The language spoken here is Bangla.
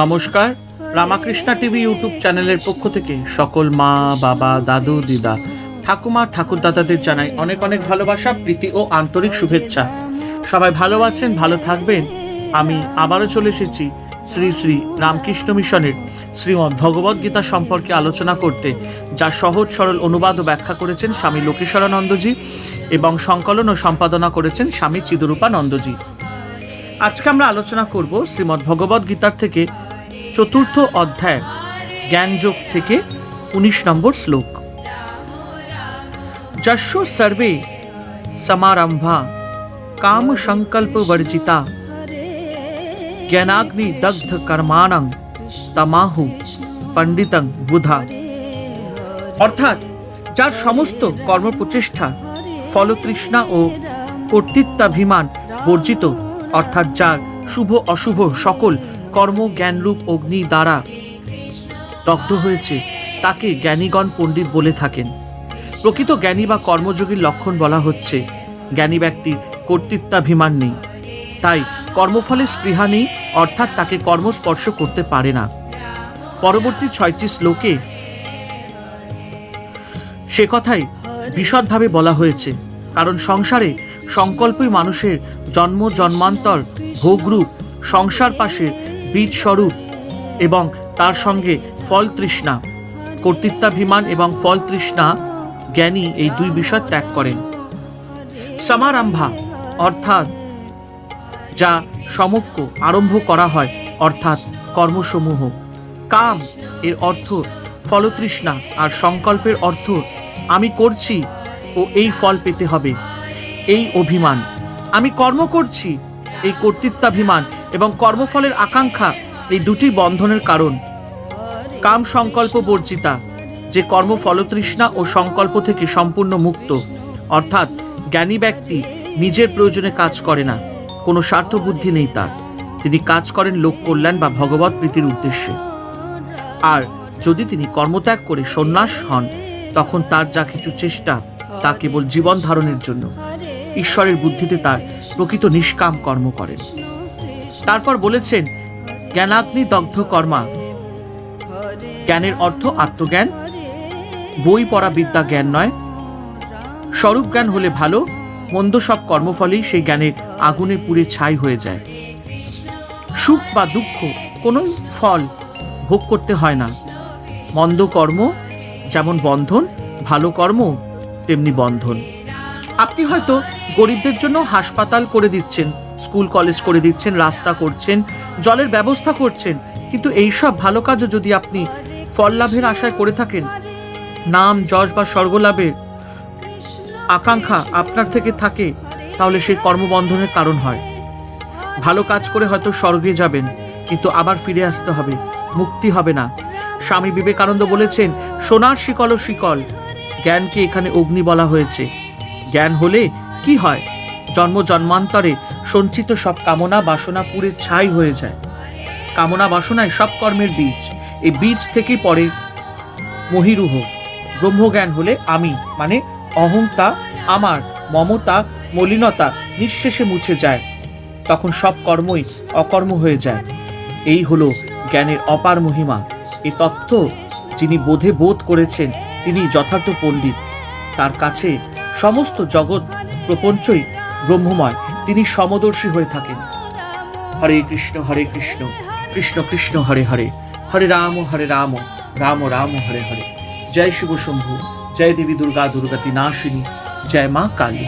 নমস্কার, রামাকৃষ্ণা টিভি ইউটিউব চ্যানেলের পক্ষ থেকে সকল মা, বাবা, দাদু, দিদা, ঠাকুমা, ঠাকুর দাদাদের জানাই অনেক অনেক ভালোবাসা, প্রীতি ও আন্তরিক শুভেচ্ছা। সবাই ভালো আছেন, ভালো থাকবেন। আমি আবারও চলে এসেছি শ্রী শ্রী রামকৃষ্ণ মিশনের শ্রীমদ্ ভগবদ গীতা সম্পর্কে আলোচনা করতে, যা সহজ, সরল অনুবাদ ও ব্যাখ্যা করেছেন স্বামী লোকেশ্বরানন্দজি এবং সংকলন ও সম্পাদনা করেছেন স্বামী চিদরূপানন্দজি। আজকে আমরা আলোচনা করব শ্রীমদ্ ভগবদ গীতার থেকে চতুর্থ অধ্যায়, জ্ঞানযোগ থেকে উনিশ নম্বর শ্লোক। যস্য সর্বে সমারম্ভা কাম সংকল্প বর্জিতা জ্ঞানাগ্নি দগ্ধ কর্মাণং তমাহু পণ্ডিতং বুধা। অর্থাৎ যার সমস্ত কর্মপ্রচেষ্টা ফলতৃষ্ণা ও কর্তৃত্বাভিমান বর্জিত, অর্থাৎ যার শুভ অশুভ সকল কর্ম জ্ঞানরূপ অগ্নি দ্বারা দগ্ধ হয়েছে, তাকে জ্ঞানীগণ পণ্ডিত বলে থাকেন। প্রকৃত জ্ঞানী বা কর্মযোগীর লক্ষণ বলা হচ্ছে, জ্ঞানী ব্যক্তির কর্তৃত্বাভিমান নেই। তাই কর্মফলে স্পৃহা নেই, অর্থাৎ তাকে কর্মস্পর্শ করতে পারে না। পরবর্তী ছয়টি শ্লোকে সে কথাই বিশদভাবে বলা হয়েছে, কারণ সংসারে সংকল্পই মানুষের জন্ম, জন্মান্তর, ভোগরূপ, সংসার পাশে বীজ স্বরূপ এবং তার সঙ্গে ফল তৃষ্ণা, কর্তৃত্বাভিমান এবং ফল তৃষ্ণা জ্ঞানী এই দুই বিষয় ত্যাগ করেন। সমারম্ভা অর্থাৎ যা সমক্ষ আরম্ভ করা হয়, অর্থাৎ কর্মসমূহ। কাম এর অর্থ ফলতৃষ্ণা, আর সংকল্পের অর্থ আমি করছি ও এই ফল পেতে হবে, এই অভিমান। আমি কর্ম করছি, এই কর্তৃত্বাভিমান এবং কর্মফলের আকাঙ্ক্ষা এই দুটি বন্ধনের কারণ। কাম সংকল্প বর্জিতা, যে কর্ম ফলতৃষ্ণা ও সংকল্প থেকে সম্পূর্ণ মুক্ত। অর্থাৎ জ্ঞানী ব্যক্তি নিজের প্রয়োজনে কাজ করে না, কোনো স্বার্থ বুদ্ধি নেই তার। তিনি কাজ করেন লোক কল্যাণ বা ভগবত প্রীতির উদ্দেশ্যে। আর যদি তিনি কর্মত্যাগ করে সন্ন্যাস হন, তখন তার যা কিছু চেষ্টা, তা কেবল জীবন ধারণের জন্য। ঈশ্বরের বুদ্ধিতে তার প্রকৃত নিষ্কাম কর্ম করেন। তারপর বলেছেন, জ্ঞানাগ্নি দগ্ধ কর্মা। জ্ঞানের অর্থ আত্মজ্ঞান। বই পড়া বিদ্যা জ্ঞান নয়। স্বরূপ জ্ঞান হলে ভালো, মন্দ সব কর্মফলেই সেই জ্ঞানের আগুনে পুড়ে ছাই হয়ে যায়। সুখ বা দুঃখ কোনো ফল ভোগ করতে হয় না। মন্দ কর্ম যেমন বন্ধন, ভালো কর্ম তেমনি বন্ধন। আপনি হয়তো গরিবদের জন্য হাসপাতাল করে দিচ্ছেন। স্কুল, কলেজ করে দিচ্ছেন, রাস্তা করছেন, জলের ব্যবস্থা করছেন। কিন্তু এইসব ভালো কাজও যদি আপনি ফল লাভের আশায় করে থাকেন, নাম, যশ বা স্বর্গলাভের আকাঙ্ক্ষা আপনার থেকে থাকে, তাহলে সেই কর্মবন্ধনের কারণ হয়। ভালো কাজ করে হয়তো স্বর্গে যাবেন, কিন্তু আবার ফিরে আসতে হবে, মুক্তি হবে না। স্বামী বিবেকানন্দ বলেছেন, সোনার শিকল ও শিকল, জ্ঞানকে এখানে অগ্নি বলা হয়েছে। জ্ঞান হলে কি হয়? জন্ম, জন্মান্তরে সঞ্চিত সব কামনা বাসনা পুরে ছাই হয়ে যায়। কামনা বাসনায় সব কর্মের বীজ। এই বীজ থেকেই পড়ে মহিরুহ। ব্রহ্মজ্ঞান হলে আমি মানে অহংতা আমার মমতা মলিনতা নিঃশেষে মুছে যায়। তখন সব কর্মই অকর্ম হয়ে যায়। এই হলো জ্ঞানের অপার মহিমা। এ তথ্য যিনি বোধে বোধ করেছেন, তিনি যথার্থ পণ্ডিত। তার কাছে সমস্ত জগৎ প্রপঞ্চই ব্রহ্মময়। তিনি সমদর্শী হয়ে থাকেন। হরে কৃষ্ণ হরে কৃষ্ণ কৃষ্ণ কৃষ্ণ, হরে হরে হরে রাম হরে রাম রাম রাম, হরে হরে। জয় শিব শম্ভু, জয় দেবী দুর্গা দুর্গাতি নাশিনী জয় মা কালী।